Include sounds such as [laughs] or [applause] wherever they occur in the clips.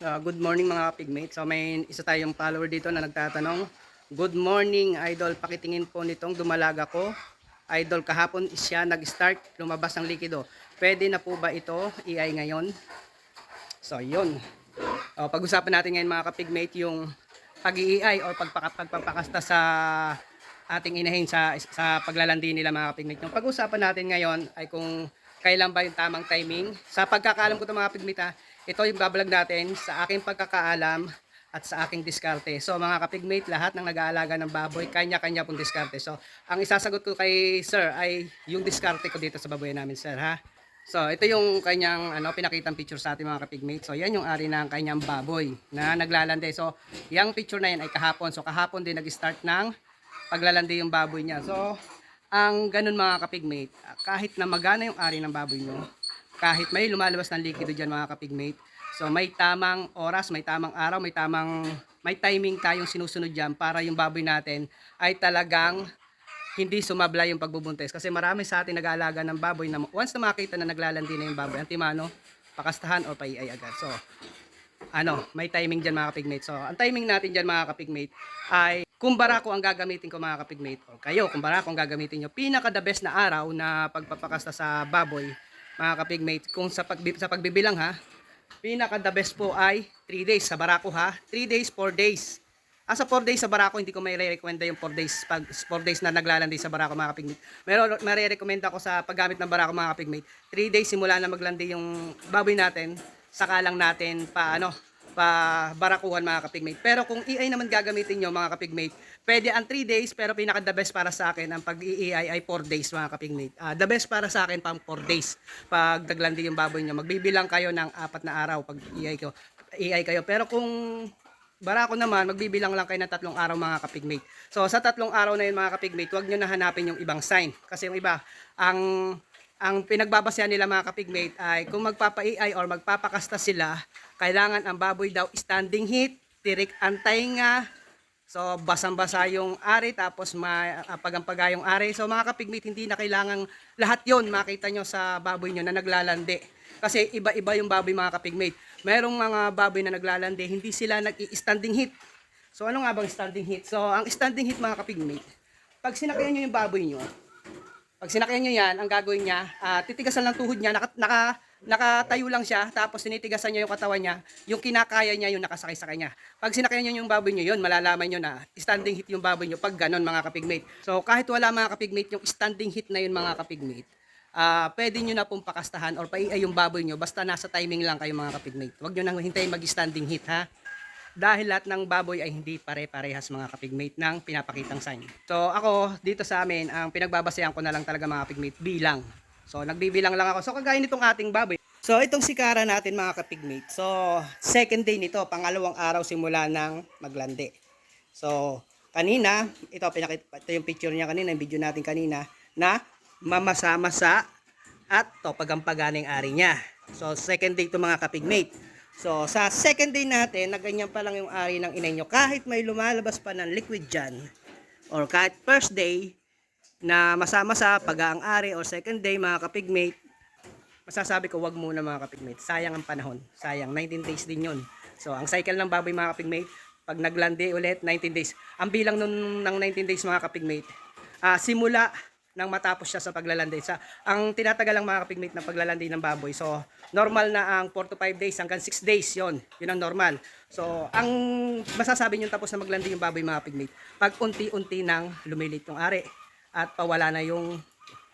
Uh, good morning mga pigmates. So may isa tayong follower dito na nagtatanong. Good morning idol. Pakitingin po nitong dumalaga ko. Idol kahapon siya nag-start lumabas ng likido. Pwede na po ba ito iay ngayon? So yun. O, pag-usapan natin ngayon mga kapigmate yung pag-iiay o pagpaka- pagpapakasta sa ating inahin sa sa paglalandi nila mga kapigmate. Yung pag-usapan natin ngayon ay kung kailan ba yung tamang timing. Sa pagkakaalam ko ito mga kapigmate ha, ito yung babalag natin sa aking pagkakaalam at sa aking diskarte. So mga kapigmate, lahat ng nag-aalaga ng baboy, kanya-kanya pong diskarte. So ang isasagot ko kay sir ay yung diskarte ko dito sa baboy namin sir ha. So, ito yung kanyang ano, pinakitang picture sa ating mga kapigmate. So, yan yung ari ng kanyang baboy na naglalande. So, yung picture na yan ay kahapon. So, kahapon din nag-start ng paglalandi yung baboy niya. So, ang ganun mga kapigmate, kahit na magana yung ari ng baboy nyo, kahit may lumalabas ng likido dyan mga kapigmate, so may tamang oras, may tamang araw, may tamang, may timing tayong sinusunod dyan para yung baboy natin ay talagang hindi sumabla yung pagbubuntis. Kasi marami sa atin nag-aalaga ng baboy na once na makita na naglalandi na yung baboy, antimano, pakastahan o paiay agad. So, ano, may timing dyan mga kapigmate. So, ang timing natin dyan mga kapigmate ay kung barako ang gagamitin ko mga kapigmate o kayo, kung barako ang gagamitin nyo, pinaka the best na araw na pagpapakasta sa baboy mga kapigmate, kung sa, pagbi- sa pagbibilang ha, pinaka the best po ay 3 days sa barako ha, 3 days, 4 days. Ah, sa 4 days sa barako, hindi ko may recommenda yung 4 days, pag 4 days na naglalandi sa barako mga kapigmate. Meron, may recommend ako sa paggamit ng barako mga kapigmate. 3 days simula na maglandi yung baboy natin, saka lang natin pa ano, pa barakuhan mga kapigmate. Pero kung EI naman gagamitin nyo mga kapigmate, pwede ang 3 days pero pinaka the best para sa akin ang pag EI ay 4 days mga kapigmate. Ah, the best para sa akin pang 4 days pag naglandi yung baboy nyo. Magbibilang kayo ng apat na araw pag EI kayo. EI kayo. Pero kung Barako naman, magbibilang lang kayo ng tatlong araw mga kapigmate. So sa tatlong araw na yun mga kapigmate, huwag nyo na hanapin yung ibang sign. Kasi yung iba, ang ang pinagbabasehan nila mga kapigmate ay kung magpapa-AI or magpapakasta sila, kailangan ang baboy daw standing heat, tirik ang tainga, So, basang-basa yung ari, tapos mapagampaga yung ari. So, mga kapigmate, hindi na kailangang lahat yon makita nyo sa baboy nyo na naglalandi. Kasi iba-iba yung baboy mga kapigmate. Merong mga baboy na naglalandi, hindi sila nag-standing heat. So, ano nga bang standing heat? So, ang standing heat mga kapigmate, pag sinakayan nyo yung baboy nyo, pag sinakayan nyo yan, ang gagawin niya, ah, titigasan lang tuhod niya, naka, naka, nakatayo lang siya, tapos tinitigasan niya yung katawan niya, yung kinakaya niya, yung nakasakay sa kanya. Pag sinakayan nyo yung baboy nyo, yun, malalaman nyo na standing hit yung baboy nyo pag ganon mga kapigmate. So kahit wala mga kapigmate, yung standing hit na yun mga kapigmate, ah pwede nyo na pong pakastahan or paiay yung baboy nyo, basta nasa timing lang kayo mga kapigmate. Huwag nyo nang hintayin mag-standing hit ha dahil lahat ng baboy ay hindi pare-parehas mga kapigmate ng pinapakitang sign. So ako, dito sa amin, ang pinagbabasehan ko na lang talaga mga kapigmate, bilang. So nagbibilang lang ako. So kagaya nitong ating baboy. So itong sikara natin mga kapigmate. So second day nito, pangalawang araw simula ng maglandi. So kanina, ito, pinakita, ito yung picture niya kanina, yung video natin kanina, na mamasa-masa at to pagampagan ng ari niya. So second day ito mga kapigmate. So, sa second day natin, na ganyan pa lang yung ari ng inay nyo, kahit may lumalabas pa ng liquid dyan, or kahit first day, na masama sa pag-aang ari, or second day, mga kapigmate, masasabi ko, wag muna mga kapigmate. Sayang ang panahon. Sayang, 19 days din yun. So, ang cycle ng baboy mga kapigmate, pag naglandi ulit, 19 days. Ang bilang nun ng 19 days mga kapigmate, ah simula nang matapos siya sa paglalandi. Sa, ang tinatagal lang mga kapigmate ng paglalandi ng baboy. So, normal na ang 4 to 5 days hanggang 6 days yon Yun ang normal. So, ang masasabi nyo tapos na maglandi yung baboy mga kapigmate, pag unti-unti nang lumilit yung ari at pawala na yung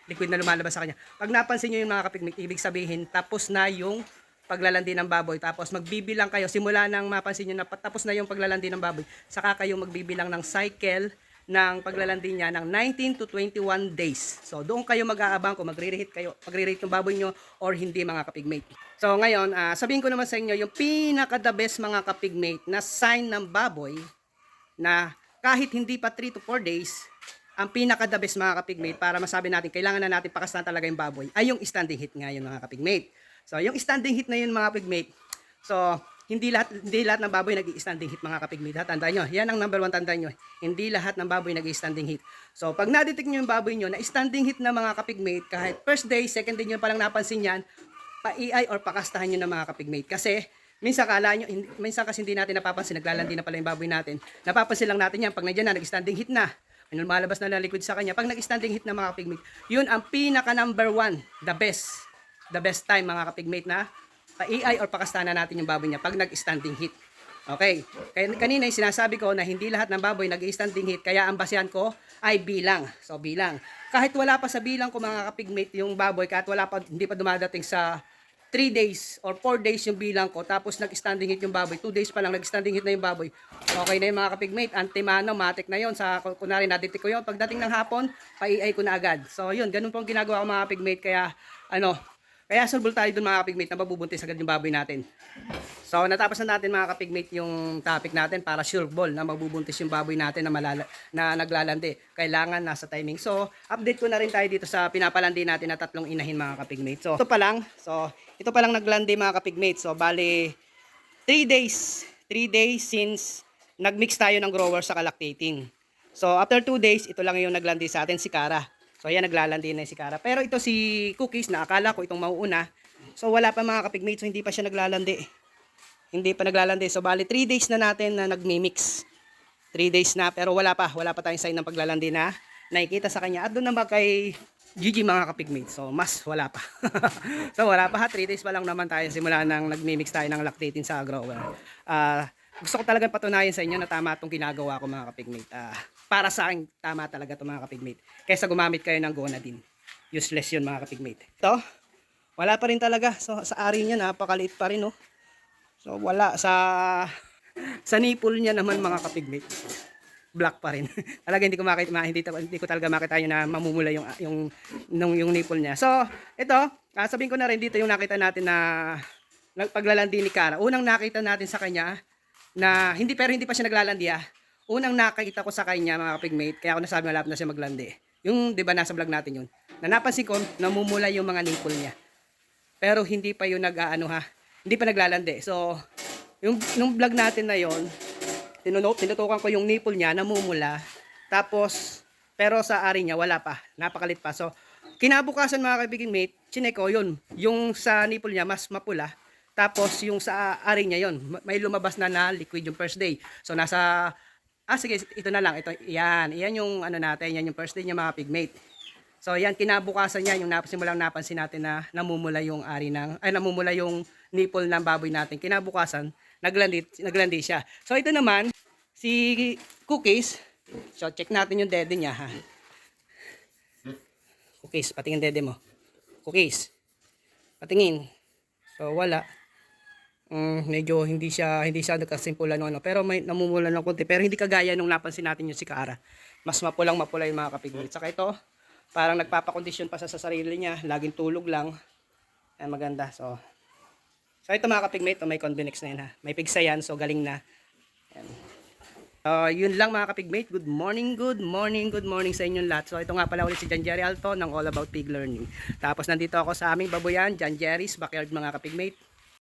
liquid na lumalabas sa kanya. Pag napansin nyo yung mga kapigmate, ibig sabihin, tapos na yung paglalandi ng baboy. Tapos magbibilang kayo, simula nang mapansin nyo na tapos na yung paglalandi ng baboy, saka kayo magbibilang ng cycle ng paglalandi niya ng 19 to 21 days. So doon kayo mag-aabang kung magre-rate kayo, magre-rate ng baboy nyo or hindi mga kapigmate. So ngayon, ah, sabihin ko naman sa inyo, yung pinaka the best mga kapigmate na sign ng baboy na kahit hindi pa 3 to 4 days, ang pinaka the best mga kapigmate para masabi natin kailangan na natin pakastahan talaga yung baboy ay yung standing hit nga yun mga kapigmate. So yung standing hit na yun mga kapigmate, so hindi lahat hindi lahat ng baboy nag-standing hit mga kapigmate. Tandaan nyo, yan ang number one tandaan nyo. Hindi lahat ng baboy nag-standing hit. So pag na-detect nyo yung baboy nyo na standing hit na mga kapigmate, kahit first day, second day nyo palang napansin yan, pa-EI or pakastahan nyo na mga kapigmate. Kasi Minsan kala nyo, minsan kasi hindi natin napapansin, naglalandi na pala yung baboy natin. Napapansin lang natin yan pag nandiyan na, nag-standing hit na. Ano lumalabas na na liquid sa kanya. Pag nag-standing hit na mga kapigmate, yun ang pinaka number one, the best. The best time mga kapigmate na pa-AI or pakastana natin yung baboy niya pag nag-standing hit. Okay. Kaya kanina sinasabi ko na hindi lahat ng baboy nag-standing hit, kaya ang basehan ko ay bilang. So bilang. Kahit wala pa sa bilang ko mga kapigmate yung baboy, kahit wala pa, hindi pa dumadating sa 3 days or 4 days yung bilang ko, tapos nag-standing hit yung baboy, 2 days pa lang nag-standing hit na yung baboy, okay na yung mga kapigmate, antimano, matik na yon sa kunwari naditik ko yon pagdating ng hapon, pa-AI ko na agad. So yun, ganun po ang ginagawa ko mga kapigmate, kaya ano, kaya solvable tayo dun mga kapigmate na mabubuntis agad yung baboy natin. So natapos na natin mga kapigmate yung topic natin para sure ball na magbubuntis yung baboy natin na, malala, na naglalandi. Kailangan nasa timing. So update ko na rin tayo dito sa pinapalandi natin na tatlong inahin mga kapigmate. So ito pa lang. So ito pa lang naglandi mga kapigmate. So bali 3 days. 3 days since nagmix tayo ng grower sa lactating. So after 2 days, ito lang yung naglandi sa atin si Kara. So ayan naglalandi na si Kara. Pero ito si Cookies na akala ko itong mauuna. So wala pa mga kapigmate, so hindi pa siya naglalandi. Hindi pa naglalandi. So bali 3 days na natin na nagmi-mix. 3 days na pero wala pa, wala pa tayong sign ng paglalandi na nakikita sa kanya. At doon naman kay Gigi mga kapigmate. So mas wala pa. [laughs] so wala pa ha, 3 days pa lang naman tayo simula nang nagmi-mix tayo ng lactating sa grower. Ah, gusto ko talagang patunayan sa inyo na tama itong ginagawa ko mga kapigmate. Ah, para sa akin, tama talaga ito mga kapigmate. Kaysa gumamit kayo ng Gonadin. Useless yun mga kapigmate. Ito, wala pa rin talaga. So, sa ari niya, napakaliit pa rin, oh. So, wala. Sa, sa nipple niya naman, mga kapigmate. Black pa rin. [laughs] talaga hindi ko makita, ma- hindi, hindi ko talaga makita yun na mamumula yung, yung, yung, yung nipple niya. So, ito, ah, sabihin ko na rin dito yung nakita natin na paglalandi ni Kara. Unang nakita natin sa kanya, na hindi pero hindi pa siya naglalandi ah. Unang nakita ko sa kanya mga pigmate, kaya ako nasabi malapit na siya maglandi. Yung 'di ba nasa vlog natin yun. Na napansin ko namumula yung mga nipple niya. Pero hindi pa yun nag-aano ha. Hindi pa naglalandi. So yung nung vlog natin na yon, tinuno, tinutukan ko yung nipple niya namumula. Tapos pero sa ari niya wala pa. Napakalit pa. So kinabukasan mga kaibigan mate, chinek ko yun. Yung sa nipple niya mas mapula. Tapos yung sa ari niya yon, may lumabas na na liquid yung first day. So nasa Ah sige, ito na lang. Ito yan. Iyan yung ano natin, yan yung first day niya mga pigmate. So yan kinabukasan niya yung napasimulang napansin natin na namumula yung ari ng ay namumula yung nipple ng baboy natin. Kinabukasan, naglandi naglandi siya. So ito naman si Cookies. So check natin yung dede niya ha. Cookies, patingin dede mo. Cookies. Patingin. So wala. Mm, medyo hindi siya hindi siya nagkasimpulan no, ano, pero may namumula ng konti pero hindi kagaya nung napansin natin yung si Kara. Mas mapulang mapula yung mga kapigmate. Saka ito, parang nagpapakondisyon pa sa, sa sarili niya, laging tulog lang. Ay maganda. So So ito mga kapigmate, oh, may convenex na yun ha. May pigsa yan, so galing na. Yan. So, yun lang mga kapigmate. Good morning, good morning, good morning sa inyong lahat. So, ito nga pala ulit si Jan Jerry Alto ng All About Pig Learning. Tapos nandito ako sa aming baboyan, Jan Jerry's Backyard mga kapigmate.